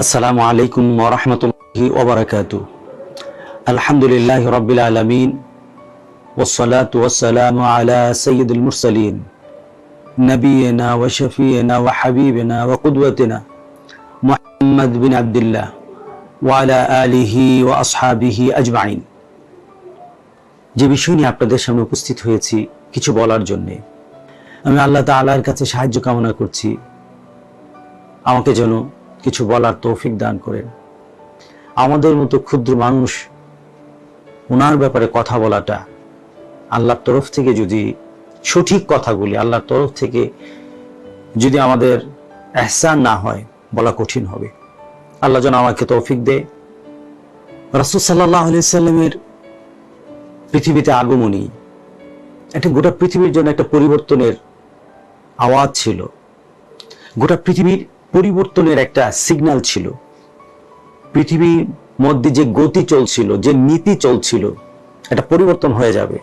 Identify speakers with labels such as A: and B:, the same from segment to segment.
A: আসসালামু আলাইকুম ওরহমতুল্লাহি ওবরাকাতু আলহামদুলিল্লাহ রবিল আলমিন والصلاة والسلام على سيد المرسلين نبينا وشفينا وحبيبنا وقدوتنا محمد بن عبد الله وعلى آله وأصحابه أجمعين যে বিষয় নিয়ে আপনাদের সামনে উপস্থিত হয়েছি কিছু বলার জন্যে আমি আল্লাহ তাআলার কাছে সাহায্য কামনা করছি আমাকে যেন কিছু বলার তৌফিক দান করেন। আমাদের মতো ক্ষুদ্র মানুষ ওনার ব্যাপারে কথা বলাটা আল্লাহর তরফ থেকে যদি, সঠিক কথাগুলি আল্লাহর তরফ থেকে যদি আমাদের এহসান না হয়, বলা কঠিন হবে। আল্লাহ যেন আমাকে তৌফিক দে। রাসুল সাল্লাহ সাল্লামের পৃথিবীতে আগমনী, একটা গোটা পৃথিবীর জন্য একটা পরিবর্তনের আওয়াজ ছিল। গোটা পৃথিবীর পরিবর্তনের একটা সিগন্যাল ছিল। পৃথিবীর মধ্যে যে গতি চলছিল, যে নীতি চলছিল, এটা পরিবর্তন হয়ে যাবে।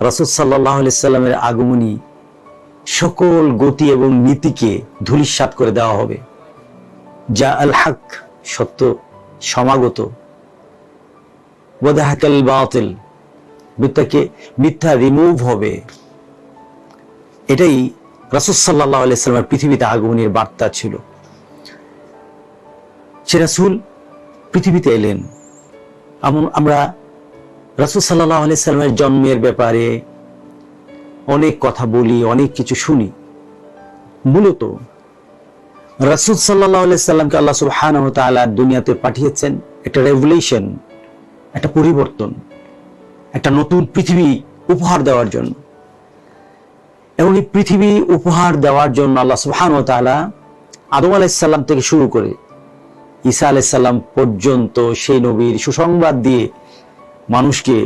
A: রাসুল সাল্লাহ সাল্লামের আগমনী সকল গতি এবং নীতিকে ধুলিস্বাত করে দেওয়া হবে। যা আল হক, সত্য, সমাগত। বাতিল মিথ্যা রিমুভ হবে। এটাই রাসুল সাল্লাহ আলাইস্লামের পৃথিবীতে আগমনের বার্তা ছিল। সে রাসুল পৃথিবীতে এলেন। আমরা রাসুল সাল্লাহ আলাইস্লামের জন্মের ব্যাপারে অনেক কথা বলি, অনেক কিছু শুনি। মূলত রাসুল সাল্লাহ আলাইসাল্লামকে আল্লাহ সুবহান দুনিয়াতে পাঠিয়েছেন একটা রেভলিউশন একটা পরিবর্তন, একটা নতুন পৃথিবী উপহার দেওয়ার জন্য। এবং এই পৃথিবী উপহার দেওয়ার জন্য আল্লাহ সুবহান ও তালা আদম আলাইসাল্লাম থেকে শুরু করে ঈসা আলাইসাল্লাম পর্যন্ত সেই নবীর সুসংবাদ দিয়ে মানুষকে,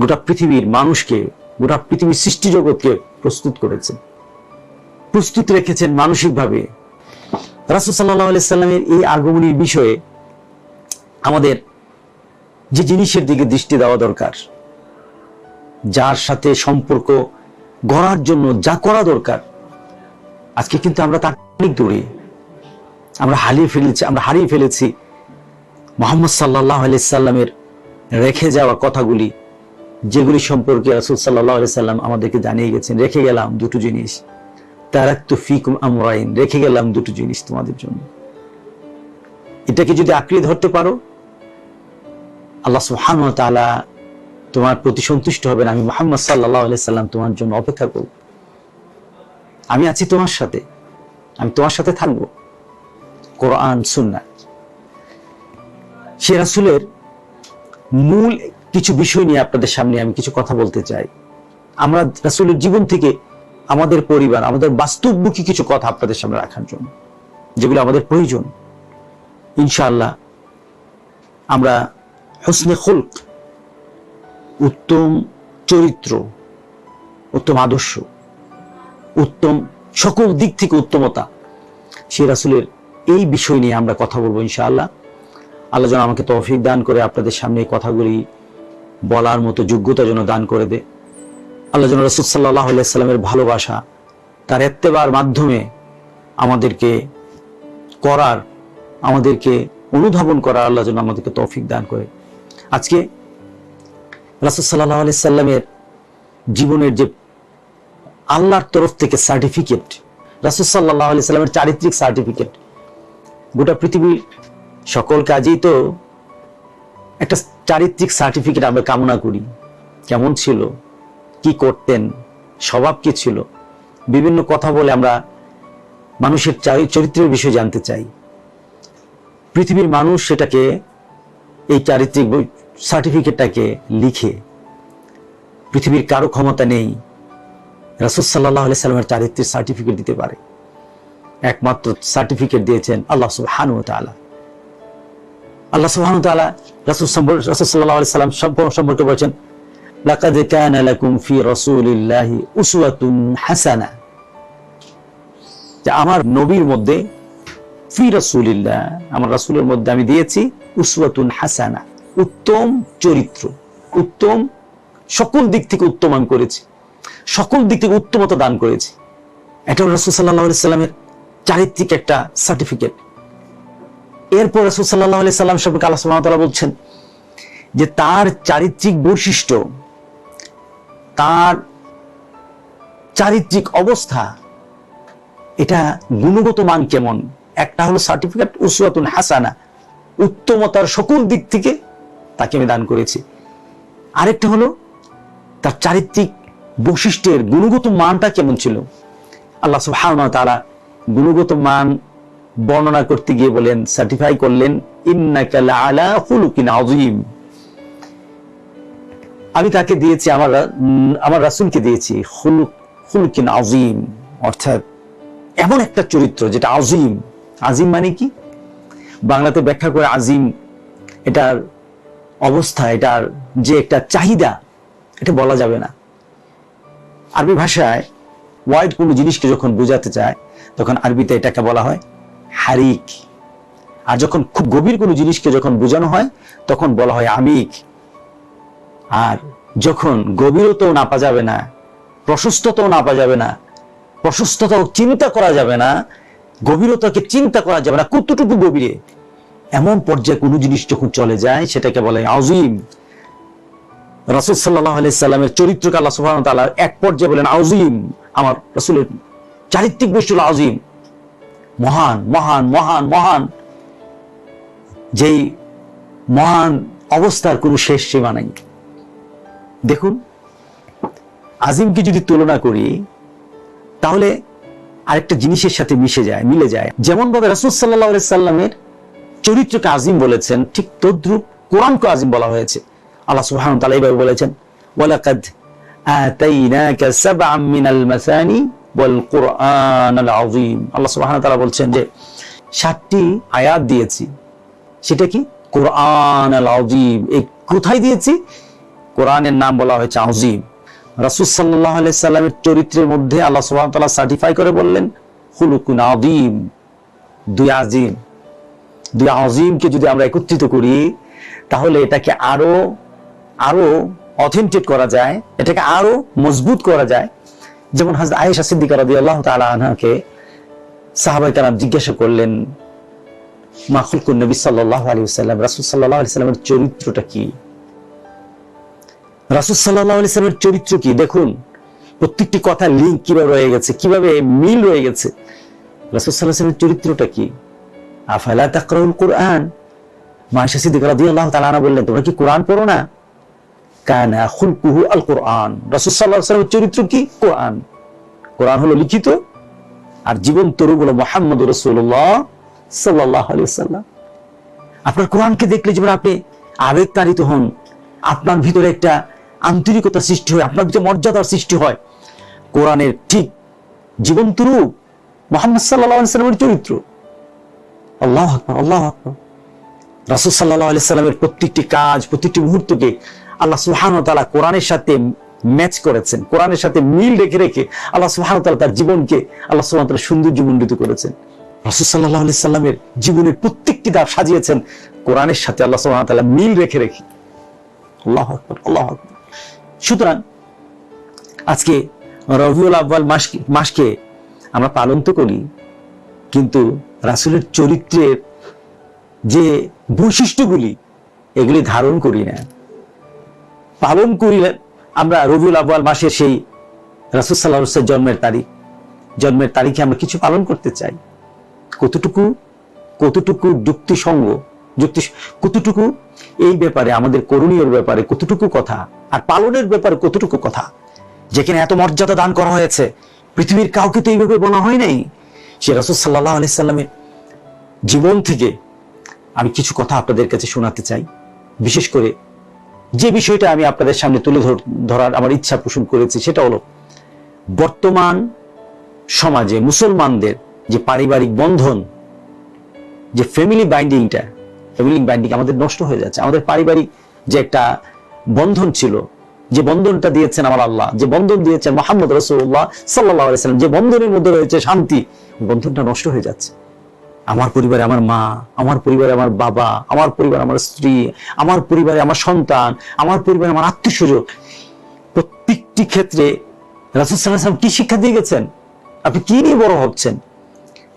A: গোটা পৃথিবীর মানুষকে, গোটা পৃথিবীর সৃষ্টি জগৎকে প্রস্তুত করেছেন প্রস্তুত রেখেছেন মানসিকভাবে। রাসুল সাল্লাহ আলাইসাল্লামের এই আগমনীর বিষয়ে আমাদের যে জিনিসের দিকে দৃষ্টি দেওয়া দরকার, যার সাথে সম্পর্ক গড়ার জন্য যা করা দরকার, আজকে কিন্তু আমরা তার অনেক দূরে আমরা হারিয়ে ফেলেছি, আমরা হারিয়ে ফেলেছি। মোহাম্মদ সাল্লাহ সাল্লামের রেখে যাওয়া কথাগুলি, যেগুলি সম্পর্কে রাসুল সাল্লাহ সাল্লাম আমাদেরকে জানিয়ে গেছেন, রেখে গেলাম দুটো জিনিস। তারাক্তু ফিকুম আমরাইন, রেখে গেলাম দুটো জিনিস তোমাদের জন্য। এটাকে যদি আঁকড়ে ধরতে পারো, আল্লাহ সুহান তালা তোমার প্রতি সন্তুষ্ট হবেন। আমি মোহাম্মদ সাল্লাহ সাল্লাম তোমার জন্য অপেক্ষা করব। আমি আছি তোমার সাথে। আমি তোমার সাথে থাকব। কোরআন সুন্না সে রাসুলের মূল কিছু বিষয় নিয়ে আপনাদের সামনে আমি কিছু কথা বলতে চাই। আমরা রাসুলের জীবন থেকে আমাদের পরিবার, আমাদের বাস্তবমুখী কিছু কথা আপনাদের সামনে রাখার জন্য, যেগুলো আমাদের প্রয়োজন। ইনশাআল্লাহ আমরা হোসনে খুলক উত্তম চরিত্র, উত্তম আদর্শ, উত্তম সকল দিক থেকে উত্তমতা। সে রাসুলের এই বিষয় নিয়ে আমরা কথা বলব ইনশাআল্লাহ। আল্লাহ যেন আমাকে তৌফিক দান করে, আপনাদের সামনে এই কথাগুলি বলার মতো যোগ্যতা যেন দান করে দে। আল্লাহ যেন রসুল সাল্লাহ সাল্লামের ভালোবাসা তার এত্তেবার মাধ্যমে আমাদেরকে করার, আমাদেরকে অনুধাবন করার আল্লাহ যেন আমাদেরকে তৌফিক দান করে। আজকে রাসুল সাল্লাহ আলি সাল্লামের জীবনের যে আল্লাহর তরফ থেকে সার্টিফিকেট রাসুল সাল্লাহ আলি সাল্লামের চারিত্রিক সার্টিফিকেট গোটা পৃথিবীর সকল কাজেই তো একটা চারিত্রিক সার্টিফিকেট আমরা কামনা করি। কেমন ছিল? কি করতেন? স্বভাব কি ছিল? বিভিন্ন কথা বলে আমরা মানুষের চরিত্রের বিষয়ে জানতে চাই। পৃথিবীর মানুষ সেটাকে এই চারিত্রিক সার্টিফিকেটটাকে লিখে পৃথিবীর কারও ক্ষমতা নেই, রাসুল সাল্লাহ সাল্লামের চারিত্রিক সার্টিফিকেট দিতে পারে। একমাত্র সার্টিফিকেট দিয়েছেন আল্লাহ সুবহানু তাআলা। আল্লাহ সুবহানু তাআলা রাসূল রাসূল সাল্লাল্লাহু আলাইহি সাল্লাম সম্পর্কে বলেছেন, লাকাদ কানা লাকুম ফি রাসূলিল্লাহি উসওয়াতুন হাসানা। যে আমার নবীর মধ্যে ফি রাসূলিল্লাহ, আমার রাসূলের মধ্যে আমি দিয়েছি উসওয়াতুন হাসানা। উত্তম চরিত্র, উত্তম সকল দিক থেকে উত্তম আমি করেছি, সকল দিক থেকে উত্তমতা দান করেছি। এটা রাসূল সাল্লামের চারিত্রিক একটা সার্টিফিকেট এরপর রসুল সাল্লাহ আলি সম্পর্কে আল্লাহ সুবহানাহু বলছেন যে তার চারিত্রিক বৈশিষ্ট্য, তার চারিত্রিক অবস্থা, এটা গুণগত মান কেমন? একটা হলো সার্টিফিকেট উসওয়াতুন হাসানা, উত্তমতার সকল দিক থেকে তাকে আমি দান করেছি। আরেকটা হলো, তার চারিত্রিক বৈশিষ্ট্যের গুণগত মানটা কেমন ছিল? আল্লাহ সুবহানাহু ওয়া তাআলা গুণগত মান বর্ণনা করতে গিয়ে বলেন সার্টিফাই করলেন আমি তাকে দিয়েছি, আমার আমার রাসূলকে দিয়েছি আযীম। অর্থাৎ এমন একটা চরিত্র যেটা আজিম আজিম মানে কি? বাংলাতে ব্যাখ্যা করে আজিম এটার অবস্থা এটার যে একটা চাহিদা, এটা বলা যাবে না। আরবি ভাষায় ওয়াইড কোনো জিনিসকে যখন বোঝাতে চায়, তখন আরবিতে এটাকে বলা হয় হারিক। আর যখন খুব গভীর কোনো জিনিসকে যখন বোঝানো হয়, তখন বলা হয় আমিক। আর যখন গভীরতাও নাপা যাবে না, প্রশস্ততাও নাপা যাবে না, প্রশস্ততাও চিন্তা করা যাবে না, গভীরতাকে চিন্তা করা যাবে না, কতটুকু গভীরে? এমন পর্যায়ে কোনো জিনিস যখন চলে যায়, সেটাকে বলে আজিম রাসুল সাল্লাহ সাল্লামের চরিত্রকে আল্লাহ ওয়া তাআলা এক পর্যায়ে বলেন আজিম আমার রাসূলের চারিত্রিক বৈশিষ্ট্য হলো আজিম মহান মহান মহান মহান। যেই মহান অবস্থার কোনো শেষ সীমা নাই। দেখুন আজিমকে যদি তুলনা করি, তাহলে আরেকটা জিনিসের সাথে মিশে যায়, মিলে যায়। যেমন ভাবে রাসুল সাল্লাহ সাল্লামের চরিত্রকে আজিম বলেছেন, ঠিক তদ্রুপ কোরআনকে আজিম বলা হয়েছে। আল্লাহ সুবহানাহু ওয়া তাআলা এইভাবে বলেছেন, ওয়ালাকাদ আতাইনাকা সাবআম মিনাল মাসানি ওয়াল কুরআনাল আযীম। আল্লাহ সুবহানাহু ওয়া তাআলা বলছেন যে, সাতটি আয়াত দিয়েছি। সেটা কি? কোরআন আল আযীম। এই কোথায় দিয়েছি? কোরআনের নাম বলা হয়েছে আযীম। রাসূল সাল্লাল্লাহু আলাইহি সাল্লামের চরিত্রের মধ্যে আল্লাহ সুবহানাহু ওয়া তাআলা সার্টিফাই করে বললেন খুলুকুন আযীম। দুই আজিম দুই আজিমকে যদি আমরা একত্রিত করি, তাহলে এটাকে আরও আরও অথেন্টিক করা যায়, এটাকে আরও মজবুত করা যায়। যেমন হাজরত আয়েশা সিদ্দিকা রাদিয়াল্লাহু তাআলা আনহাকে সাহাবায়ে কেরাম জিজ্ঞাসা করলেন সাল্লামের চরিত্রটা কি? রাসূল সাল্লামের চরিত্র কি? দেখুন, প্রত্যেকটি কথা লিঙ্ক কীভাবে রয়ে গেছে, কীভাবে মিল রয়ে গেছে। রাসূল সাল্লামের চরিত্রটা কি? আফালা তাকরাউল কোরআন মায়েশা সিদ্দিকা তাআলা আনহা বললেন, তোমরা কি কোরআন পড়ো না? কানা খুলকুহু আল কোরআন রাসূল আলাইহি সাল্লামের চরিত্র কি? কোরআন। কোরআন হলো লিখিত আর জীবন্ত রূপ হলো মুহাম্মদুর রাসূলুল্লাহ সাল্লাল্লাহু আলাইহি ওয়াসাল্লাম। আপনার কোরআনকে দেখলে যেমন আপনি আবেগতাড়িত হন, আপনার ভিতরে একটা আন্তরিকতা সৃষ্টি হয়, আপনার ভিতরে মর্যাদার সৃষ্টি হয়। কোরআনের ঠিক জীবন্ত রূপ মোহাম্মদ সাল্লাহ সাল্লামের চরিত্র। আল্লাহ আকবর আল্লাহ আকবর। রাসুল সাল্লাহ আলি প্রত্যেকটি কাজ, প্রত্যেকটি মুহূর্তকে আল্লাহ সুহান তালা কোরআনের সাথে ম্যাচ করেছেন, কোরআনের সাথে মিল রেখে রেখে আল্লাহ সুহান তালা তার জীবনকে আল্লাহ সুহান তালা সৌন্দর্যমণ্ডিত করেছেন। রাসুল সাল্লাহ আলি জীবনের প্রত্যেকটি ধাপ সাজিয়েছেন, কোরআনের সাথে আল্লাহ সুহান তালা মিল রেখে রেখে। আল্লাহ আকবর আল্লাহ আকবর। সুতরাং আজকে রবিউল আব্বাল মাসকে মাসকে আমরা পালন তো করি কিন্তু রাসুলের চরিত্রের যে বৈশিষ্ট্যগুলি এগুলি ধারণ করি না। পালন করি আমরা রবিউল আব্বাল মাসের সেই রাসুল সাল্লাহ জন্মের তারিখ, জন্মের তারিখে আমরা কিছু পালন করতে চাই। কতটুকু কতটুকু যুক্তিসঙ্গ, যুক্তি, কতটুকু এই ব্যাপারে, আমাদের করণীয় ব্যাপারে কতটুকু কথা আর পালনের ব্যাপারে কতটুকু কথা? যেখানে এত মর্যাদা দান করা হয়েছে, পৃথিবীর কাউকে তো এইভাবে বলা হয় নাই। সে রসদ সাল্লাহ আলি সাল্লামের জীবন থেকে আমি কিছু কথা আপনাদের কাছে শোনাতে চাই। বিশেষ করে যে বিষয়টা আমি আপনাদের সামনে তুলে ধর- ধরার আমার ইচ্ছা পোষণ করেছি সেটা হলো, বর্তমান সমাজে মুসলমানদের যে পারিবারিক বন্ধন, যে ফ্যামিলি বাইন্ডিংটা ফ্যামিলি বাইন্ডিং আমাদের নষ্ট হয়ে যাচ্ছে। আমাদের পারিবারিক যে একটা বন্ধন ছিল, যে বন্ধনটা দিয়েছেন আমার আল্লাহ, যে বন্ধন দিয়েছেন মোহাম্মদ রসুল্লাহ সাল্লাহ সাল্লাম, যে বন্ধনের মধ্যে রয়েছে শান্তি বন্ধনটা নষ্ট হয়ে যাচ্ছে। আমার পরিবারে আমার মা, আমার পরিবারে আমার বাবা, আমার পরিবারে আমার স্ত্রী, আমার পরিবারে আমার সন্তান, আমার পরিবারে আমার আত্মীয়স্বজন, প্রত্যেকটি ক্ষেত্রে রাসুল সাল্লাম কি শিক্ষা দিয়ে গেছেন? আপনি কি নিয়ে বড় হচ্ছেন?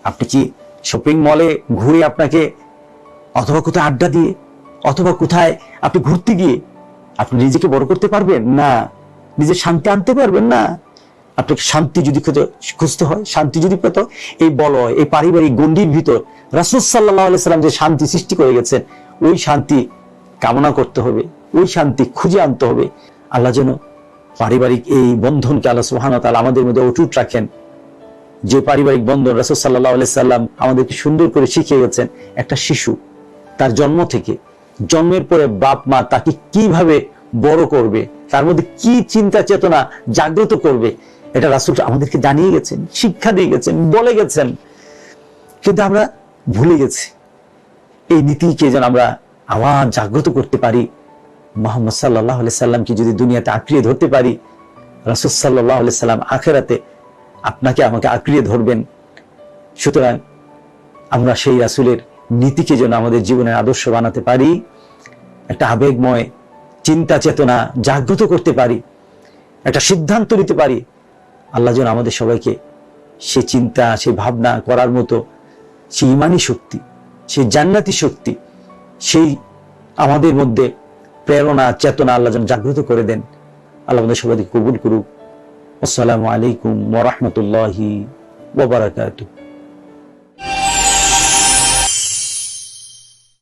A: আপনি কি শপিং মলে ঘুরে আপনাকে অথবা কোথায় আড্ডা দিয়ে, অথবা কোথায় আপনি ঘুরতে গিয়ে আপনি নিজেকে বড় করতে পারবেন? না। নিজে শান্তি আনতে পারবেন? না। আপনাকে শান্তি যদি খুঁজে- খুঁজতে হয়, শান্তি যদি পেতে এই বলয়, এই পারিবারিক গণ্ডির ভিতর রাসুল যে শান্তি সৃষ্টি করে গেছেন, ওই শান্তি কামনা করতে হবে, ওই শান্তি খুঁজে আনতে হবে। আল্লাহ যেন পারিবারিক এই বন্ধনকে আল্লাহ সুহান তালা আমাদের মধ্যে অটুট রাখেন। যে পারিবারিক বন্ধন রাসুল সাল্লাহ সাল্লাম আমাদেরকে সুন্দর করে শিখিয়ে গেছেন, একটা শিশু, তার জন্ম থেকে, জন্মের পরে বাপ, মা তাকে কীভাবে বড় করবে, তার মধ্যে কি চিন্তা চেতনা জাগ্রত করবে এটা রাসুল আমাদেরকে জানিয়ে গেছেন, শিক্ষা দিয়ে গেছেন, বলে গেছেন। কিন্তু আমরা ভুলে গেছি। এই নীতিকে যেন আমরা আবার জাগ্রত করতে পারি। মোহাম্মদ সাল্লাহ সাল্লামকে যদি দুনিয়াতে আঁকড়িয়ে ধরতে পারি, রাসুল সাল্লাহ সাল্লাম আখেরাতে আপনাকে আমাকে আঁকড়িয়ে ধরবেন। সুতরাং আমরা সেই রাসুলের নীতিকে যেন আমাদের জীবনের আদর্শ বানাতে পারি, একটা আবেগময় চিন্তা চেতনা জাগ্রত করতে পারি, একটা সিদ্ধান্ত নিতে পারি আল্লাহ যেন আমাদের সবাইকে সে চিন্তা, সে ভাবনা করার মতো সে ইমানি শক্তি, সে জান্নাতি শক্তি, সেই আমাদের মধ্যে প্রেরণা, চেতনা আল্লাহ যেন জাগ্রত করে দেন। আল্লাহ আমাদের সবাইকে কবুল করুক। আসসালামু আলাইকুম ওরহমতুল্লাহি ওবরাকাতুহ